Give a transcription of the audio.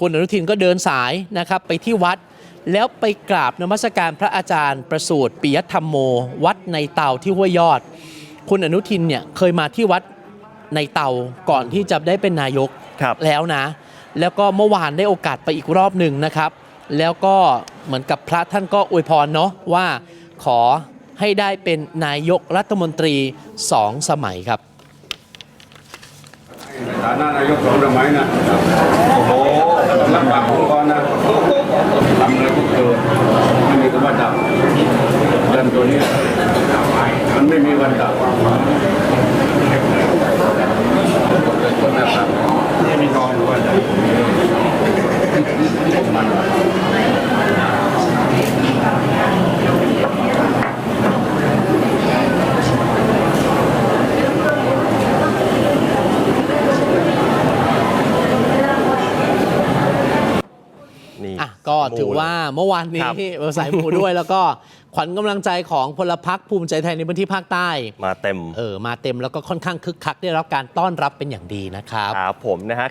คุณอนุทินก็เดินสายนะครับไปที่วัด แล้วไปกราบนมัสการพระอาจารย์ประสูตรปิยธรรมโม วัดในเตาที่ห้วยยอด คุณอนุทินเนี่ยเคยมาที่วัดในเตาก่อนที่จะได้เป็นนายกครับแล้วนะ แล้วก็เมื่อวานได้โอกาสไปอีกรอบหนึ่งนะครับ แล้วก็เหมือนกับพระท่านก็อวยพรเนาะว่าขอให้ได้เป็นนายกรัฐมนตรีสองสมัยครับฐานะนายกสองสมัยนะโอ้โหรับปากองค์กรนะทำอะไรก็เกิดไม่มีคำว่าดับเรื่องตัวเนี้ย มันไม่มีวันดับคนนะครับนี่มีกองว่าดับนี่ อะก็ถือว่าเมื่อวานนี้ครับเออสายมูด้วยแล้วก็ขวัญกำลังใจของพลพรรคภูมิใจไทยในพื้นที่ภาคใต้ มาเต็มเออมาเต็มแล้วก็ค่อนข้างคึกคักได้รับการต้อนรับเป็นอย่างดีนะครับครับผมนะฮะ